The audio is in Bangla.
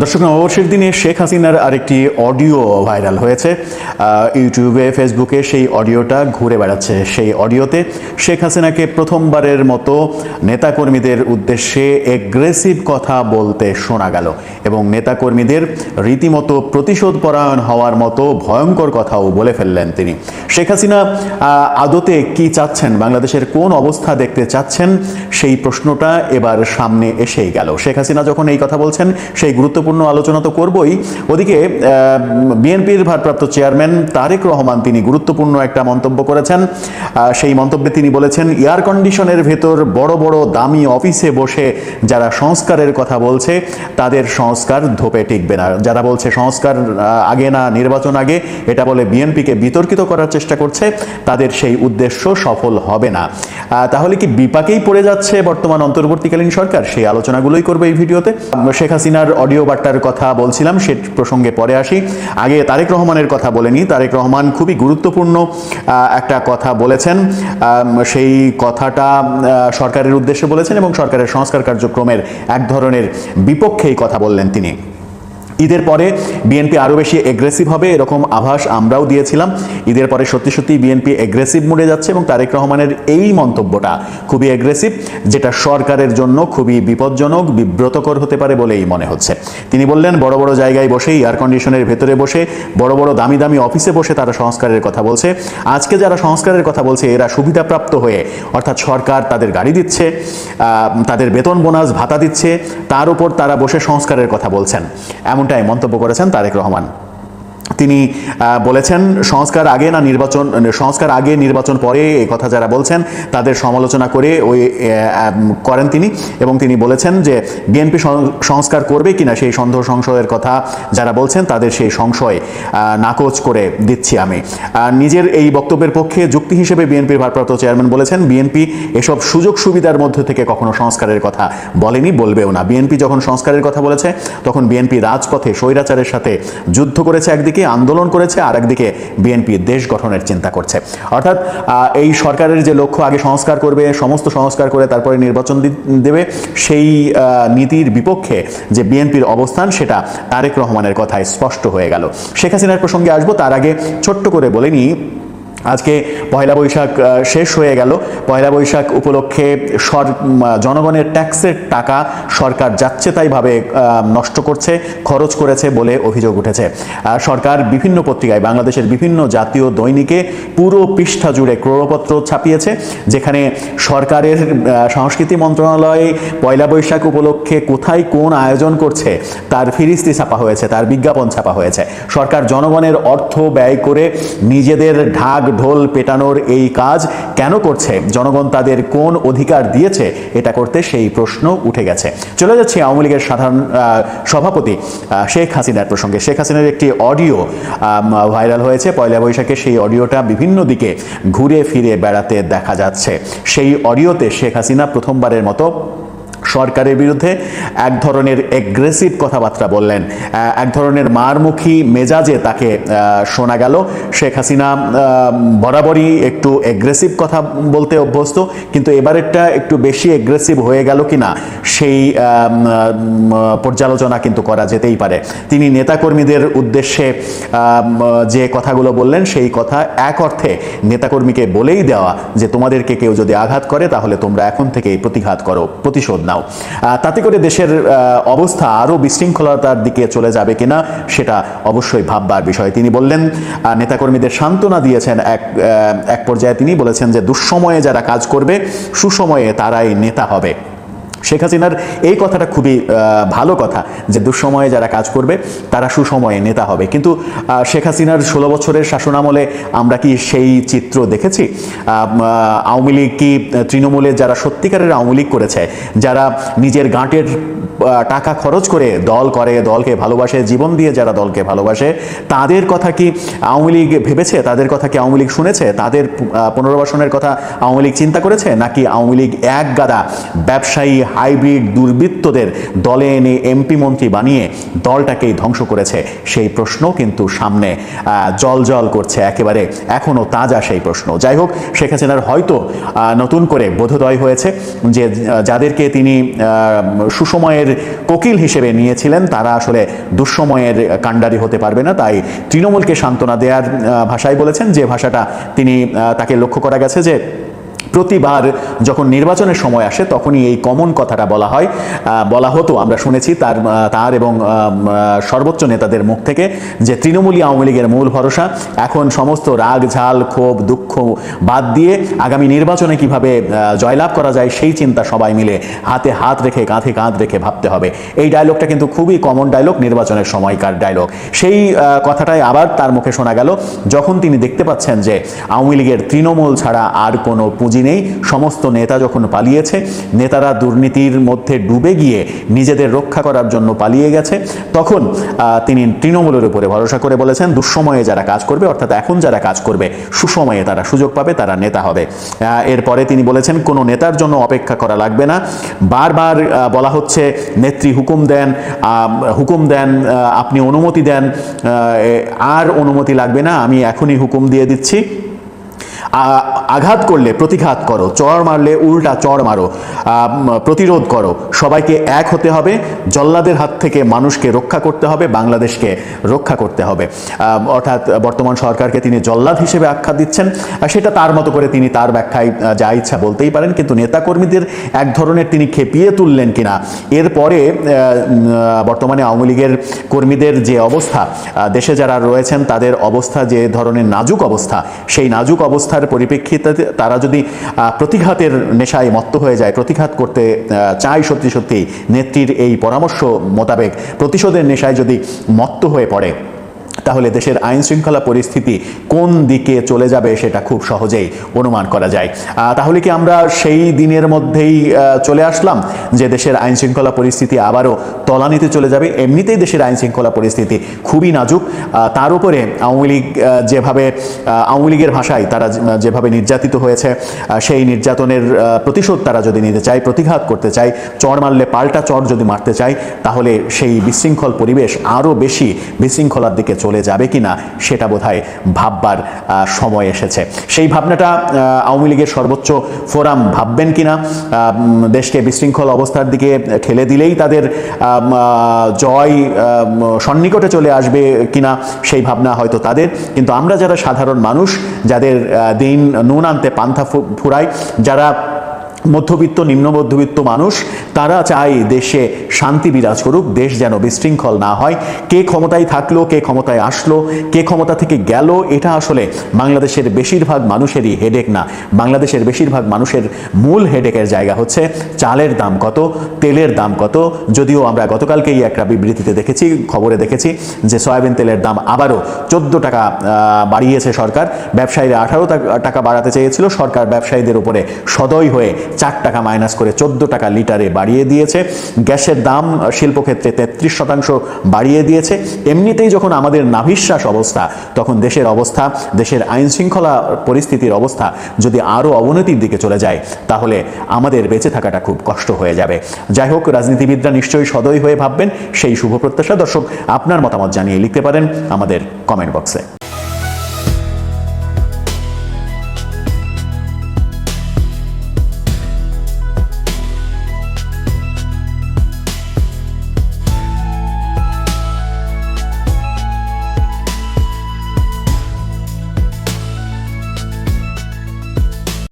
দর্শক, নববর্ষের দিনে শেখ হাসিনার আরেকটি অডিও ভাইরাল হয়েছে। ইউটিউবে, ফেসবুকে সেই অডিওটা ঘুরে বেড়াচ্ছে। সেই অডিওতে শেখ হাসিনাকে প্রথমবারের মতো নেতাকর্মীদের উদ্দেশ্যে এগ্রেসিভ কথা বলতে শোনা গেল এবং নেতাকর্মীদের রীতিমতো প্রতিশোধ পরায়ণ হওয়ার মতো ভয়ঙ্কর কথাও বলে ফেললেন তিনি। শেখ হাসিনা আদতে কি চাচ্ছেন? বাংলাদেশের কোন অবস্থা দেখতে চাচ্ছেন? সেই প্রশ্নটা এবার সামনে এসেই গেল। শেখ হাসিনা যখন এই কথা বলছেন, সেই গুরুত্বপূর্ণ আলোচনা তো করবই। ওদিকে বিএনপির ভারপ্রাপ্ত চেয়ারম্যান তারেক রহমান তিনি গুরুত্বপূর্ণ একটা মন্তব্য করেছেন। সেই মন্তব্যে তিনি বলেছেন, এয়ার কন্ডিশনের ভেতর বড় বড়, দামি অফিসে বসে যারা সংস্কারের কথা বলছে, তাদের সংস্কার ধোপে টিকবে না। যারা বলছে সংস্কার আগে না, নির্বাচন আগে, এটা বলে বিএনপিকে বিতর্কিত করার চেষ্টা করছে, তাদের সেই উদ্দেশ্য সফল হবে না। তাহলে কি বিপাকেই পড়ে যাচ্ছে বর্তমান অন্তর্বর্তীকালীন সরকার? সেই আলোচনাগুলোই করবে এই ভিডিওতে। শেখ হাসিনার অডিও বার্তার কথা বলছিলাম, সে প্রসঙ্গে পরে আসি। আগে তারেক রহমানের কথা বলেনি তারেক রহমান খুবই গুরুত্বপূর্ণ একটা কথা বলেছেন। সেই কথাটা সরকারের উদ্দেশ্যে বলেছেন এবং সরকারের সংস্কার কার্যক্রমের এক ধরনের বিপক্ষেই কথা বললেন তিনি। ঈদের পরে বিএনপি আরও বেশি এগ্রেসিভ হবে, এরকম আভাস আমরাও দিয়েছিলাম। ঈদের পরে সত্যি সত্যি বিএনপি এগ্রেসিভ মুডে যাচ্ছে এবং তারেক রহমানের এই মন্তব্যটা খুবই এগ্রেসিভ যেটা সরকারের জন্য খুবই বিপজ্জনক, বিব্রতকর হতে পারে বলেই মনে হচ্ছে। তিনি বললেন, বড় বড় জায়গায় বসে এয়ার কন্ডিশনের ভেতরে বসে, বড় বড় দামি দামি অফিসে বসে তারা সংস্কারের কথা বলছে। আজকে যারা সংস্কারের কথা বলছে, এরা সুবিধাপ্রাপ্ত হয়ে, অর্থাৎ সরকার তাদের গাড়ি দিচ্ছে তাদের বেতন বোনাস ভাতা দিচ্ছে, তার উপর তারা বসে সংস্কারের কথা বলছেন। এমনটাই মন্তব্য করেছেন তারেক রহমান। তিনি বলেছেন, সংস্কার আগে না নির্বাচন, সংস্কার আগে নির্বাচন পরে এই কথা যারা বলছেন, তাদের সমালোচনা করে ওই করেন তিনি। এবং তিনি বলেছেন যে, বিএনপি সংস্কার করবে কিনা সেই সন্দেহ সংশয়ের কথা যারা বলছেন, তাদের সেই সংশয় নাকচ করে দিচ্ছি আমি। নিজের এই বক্তব্যের পক্ষে যুক্তি হিসেবে বিএনপির ভারপ্রাপ্ত চেয়ারম্যান বলেছেন, বিএনপি এসব সুযোগ সুবিধার মধ্যে থেকে কখনো সংস্কারের কথা বলেনি, বলবেও না। বিএনপি যখন সংস্কারের কথা বলেছে, তখন বিএনপি রাজপথে, স্বৈরাচারের সাথে যুদ্ধ করেছে একদিকে আন্দোলন করেছে আর একদিকে বিএনপি দেশ গঠনের চিন্তা করছে। অর্থাৎ এই সরকারের যে লক্ষ্য, আগে সংস্কার করবে, সমস্ত সংস্কার করে তারপরে নির্বাচন দেবে, সেই নীতির বিপক্ষে যে বিএনপির অবস্থান, সেটা তারেক রহমানের কথায় স্পষ্ট হয়ে গেল। শেখ হাসিনার প্রসঙ্গে আসব, তার আগে ছোট্ট করে বলে নিই আজকে পয়লা বৈশাখ শেষ হয়ে গেল। পয়লা বৈশাখ উপলক্ষে সর জনগণের ট্যাক্সের টাকা সরকার যাচ্ছে তাইভাবে নষ্ট করছে, খরচ করেছে বলে অভিযোগ উঠেছে। সরকার বিভিন্ন পত্রিকায়, বাংলাদেশের বিভিন্ন জাতীয় দৈনিকে পুরো পৃষ্ঠা জুড়ে ক্রোড়পত্র ছাপিয়েছে, যেখানে সরকারের সংস্কৃতি মন্ত্রণালয় পয়লা বৈশাখ উপলক্ষে কোথায় কোন আয়োজন করছে, তার ফিরিস্তি ছাপা হয়েছে, তার বিজ্ঞাপন ছাপা হয়েছে। সরকার জনগণের অর্থ ব্যয় করে নিজেদের ঢাক ঢোল পেটানোর এই কাজ কেন করছে? জনগণ তাদের কোন অধিকার দিয়েছে? এটা করতে সেই প্রশ্ন উঠে গেছে। চলে যাচ্ছে আওয়ামী লীগের সাধারণ সভাপতি শেখ হাসিনার প্রসঙ্গে। শেখ হাসিনার একটি অডিও ভাইরাল হয়েছে। পয়লা বৈশাখে সেই অডিওটা বিভিন্ন দিকে ঘুরে ফিরে বেড়াতে দেখা যাচ্ছে। সেই অডিওতে শেখ হাসিনা প্রথমবারের মতো সরকারের বিরুদ্ধে এক ধরনের এগ্রেসিভ কথাবার্তা বললেন। এক ধরনের মারমুখী মেজাজে তাকে শোনা গেল। শেখ হাসিনা বরাবরই একটু এগ্রেসিভ কথা বলতে অভ্যস্ত কিন্তু এবারেরটা একটু বেশি এগ্রেসিভ হয়ে গেল কিনা সেই আহ, উম, পর্যালোচনা কিন্তু করা যেতেই পারে। তিনি নেতাকর্মীদের উদ্দেশ্যে যে কথাগুলো বললেন সেই কথা এক অর্থে নেতাকর্মীকে বলেই দেওয়া যে তোমাদেরকে কেউ যদি আঘাত করে তাহলে তোমরা এখন থেকেই প্রতিঘাত করো প্রতিশোধ নাও। তাতে করে দেশের অবস্থা আরও বিশৃঙ্খলতার দিকে চলে যাবে কিনা সেটা অবশ্যই ভাববার বিষয়। তিনি বললেন নেতাকর্মীদের সান্ত্বনা দিয়েছেন এক এক পর্যায়ে। তিনি বলেছেন যে দুঃসময়ে যারা কাজ করবে, সুসময়ে তারাই নেতা হবে। শেখ হাসিনার এই কথাটা খুবই ভালো কথা যে দুঃসময়ে যারা কাজ করবে, তারা সুসময়ে নেতা হবে। কিন্তু শেখ হাসিনার ষোলো বছরের শাসনামলে আমরা কি সেই চিত্র দেখেছি? আওয়ামী লীগ কি তৃণমূলে যারা সত্যিকারের আওয়ামী লীগ করেছে, যারা নিজের গাঁটের টাকা খরচ করে দল করে, দলকে ভালোবাসে, জীবন দিয়ে যারা দলকে ভালোবাসে, তাদের কথা কি আওয়ামী লীগ ভেবেছে? তাদের কথা কি আওয়ামী লীগ শুনেছে? তাদের পুনর্বাসনের কথা আওয়ামী লীগ চিন্তা করেছে? নাকি আওয়ামী লীগ এক গাদা ব্যবসায়ী হাইব্রিড দুর্বৃত্তদের দলে এনে এমপি মন্ত্রী বানিয়ে দলটাকেই ধ্বংস করেছে। সেই প্রশ্ন কিন্তু সামনে জল জল করছে একেবারে এখনও তাজা সেই প্রশ্ন। যাই হোক, শেখ হাসিনার হয়তো নতুন করে বোধোদয় হয়েছে যে যাদেরকে তিনি সুসময়ের কোকিল হিসেবে নিয়েছিলেন, তারা আসলে দুঃসময়ের কাণ্ডারি হতে পারবে না। তাই তৃণমূলকে সান্ত্বনা দেওয়ার ভাষায় বলেছেন যে, ভাষাটা তিনি তাকে লক্ষ্য করা গেছে যে প্রতিবার যখন নির্বাচনের সময় আসে, তখনই এই কমন কথাটা বলা হয়। বলা হতো, আমরা শুনেছি তার তার এবং সর্বোচ্চ নেতাদের মুখ থেকে যে তৃণমূলী আওয়ামী লীগের মূল ভরসা। এখন সমস্ত রাগ, ঝাল, ক্ষোভ, দুঃখ বাদ দিয়ে আগামী নির্বাচনে কীভাবে জয়লাভ করা যায়, সেই চিন্তা সবাই মিলে হাতে হাত রেখে, কাঁধে কাঁধ রেখে ভাবতে হবে। এই ডায়লগটা কিন্তু খুবই কমন ডায়লগ নির্বাচনের সময়কার ডায়লগ সেই কথাটাই আবার তার মুখে শোনা গেল, যখন তিনি দেখতে পাচ্ছেন যে আওয়ামী লীগের তৃণমূল ছাড়া আর কোনো পুঁজি নেই সমস্ত নেতা যখন পালিয়েছে, নেতারা দুর্নীতির মধ্যে ডুবে গিয়ে নিজেদের রক্ষা করার জন্য পালিয়ে গেছে। তখন তিনি তৃণমূলের উপরে ভরসা করে বলেছেন, দুঃসময়ে যারা কাজ করবে, অর্থাৎ এখন যারা কাজ করবে, সুসময়ে তারা সুযোগ পাবে, তারা নেতা হবে। এরপরে তিনি বলেছেন, কোনো নেতার জন্য অপেক্ষা করা লাগবে না। বারবার বলা হচ্ছে, নেত্রী হুকুম দেন হুকুম দেন আপনি অনুমতি দেন আর অনুমতি লাগবে না, আমি এখনই হুকুম দিয়ে দিচ্ছি। আঘাত করলে প্রতিঘাত করো চড় মারলে উল্টা চড় মারো প্রতিরোধ করো, সবাইকে এক হতে হবে, জল্লাদের হাত থেকে মানুষকে রক্ষা করতে হবে, বাংলাদেশকে রক্ষা করতে হবে। অর্থাৎ বর্তমান সরকারকে তিনি জল্লাদ হিসেবে আখ্যা দিচ্ছেন সেটা তার মতো করে তিনি তার ব্যাখ্যায় যা ইচ্ছা বলতেই পারেন, কিন্তু নেতাকর্মীদের এক ধরনের তিনি খেপিয়ে তুললেন কিনা এরপরে বর্তমানে আওয়ামী লীগের কর্মীদের যে অবস্থা দেশে যারা রয়েছেন তাদের অবস্থা যে ধরনের নাজুক অবস্থা, সেই নাজুক অবস্থার পরিপ্রেক্ষিতে তারা যদি প্রতিঘাতের নেশায় মত্ত হয়ে যায়, প্রতিঘাত করতে চায় সত্যি সত্যি, নেত্রীর এই পরামর্শ মোতাবেক প্রতিশোধের নেশায় যদি মত্ত হয়ে পড়ে তাহলে দেশের আইন শৃঙ্খলা পরিস্থিতি কোন দিকে চলে যাবে সেটা খুব সহজেই অনুমান করা যায়। তাহলে কি আমরা সেই দিনের মধ্যেই চলে আসলাম যে দেশের আইন শৃঙ্খলা পরিস্থিতি আবারও তলানিতে চলে যাবে? এমনিতেই দেশের আইন শৃঙ্খলা পরিস্থিতি খুবই নাজুক। তার উপরে আওয়ামী লীগ যেভাবে আওয়ামী লীগের ভাষায় তারা যেভাবে নির্যাতিত হয়েছে সেই নির্যাতনের প্রতিশোধ তারা যদি নিতে চায়, প্রতিঘাত করতে চায়, চর মারলে পাল্টা চর যদি মারতে চায়, তাহলে সেই বিশৃঙ্খল পরিবেশ আরও বেশি বিশৃঙ্খলার দিকে চলে যাবে কিনা সেটা বোধহয় ভাববার সময় এসেছে। সেই ভাবনাটা আওয়ামী লীগের সর্বোচ্চ ফোরাম ভাববেন আহ, উম, দেশকে বিশৃঙ্খল অবস্থার দিকে ঠেলে দিলেই তাদের জয় সন্নিকটে চলে আসবে কিনা সেই ভাবনা হয়তো তাদের। কিন্তু আমরা যারা সাধারণ মানুষ যাদের দিন নুন আনতে পান্থা ফুরায় যারা মধ্যবিত্ত, নিম্ন মধ্যবিত্ত মানুষ, তারা চায় দেশে শান্তি বিরাজ করুক, দেশ যেন বিশৃঙ্খল না হয়। কে ক্ষমতায় থাকল, কে ক্ষমতায় আসলো, কে ক্ষমতা থেকে গেল, এটা আসলে বাংলাদেশের বেশিরভাগ মানুষেরই হেডেক না। বাংলাদেশের বেশিরভাগ মানুষের মূল হেডেকের জায়গা হচ্ছে চালের দাম কত, তেলের দাম কত। যদিও আমরা গতকালকেই একটা বিবৃতিতে দেখেছি, খবরে দেখেছি যে সয়াবিন তেলের দাম আবারও চোদ্দ টাকা বাড়িয়েছে সরকার। ব্যবসায়ীরা আঠারো টাকা বাড়াতে চেয়েছিল, সরকার ব্যবসায়ীদের উপরে সদয় হয়ে চার টাকা মাইনাস করে চোদ্দ টাকা লিটারে বাড়িয়ে দিয়েছে। গ্যাসের দাম শিল্পক্ষেত্রে তেত্রিশ শতাংশ বাড়িয়ে দিয়েছে। এমনিতেই যখন আমাদের নাভিশ্বাস অবস্থা, তখন দেশের অবস্থা, দেশের আইন শৃঙ্খলা পরিস্থিতির অবস্থা যদি আরও অবনতির দিকে চলে যায়, তাহলে আমাদের বেঁচে থাকাটা খুব কষ্ট হয়ে যাবে। যাই হোক, রাজনীতিবিদরা নিশ্চয়ই সদয় হয়ে ভাববেন, সেই শুভ প্রত্যাশা। দর্শক, আপনার মতামত জানিয়ে লিখতে পারেন আমাদের কমেন্ট বক্সে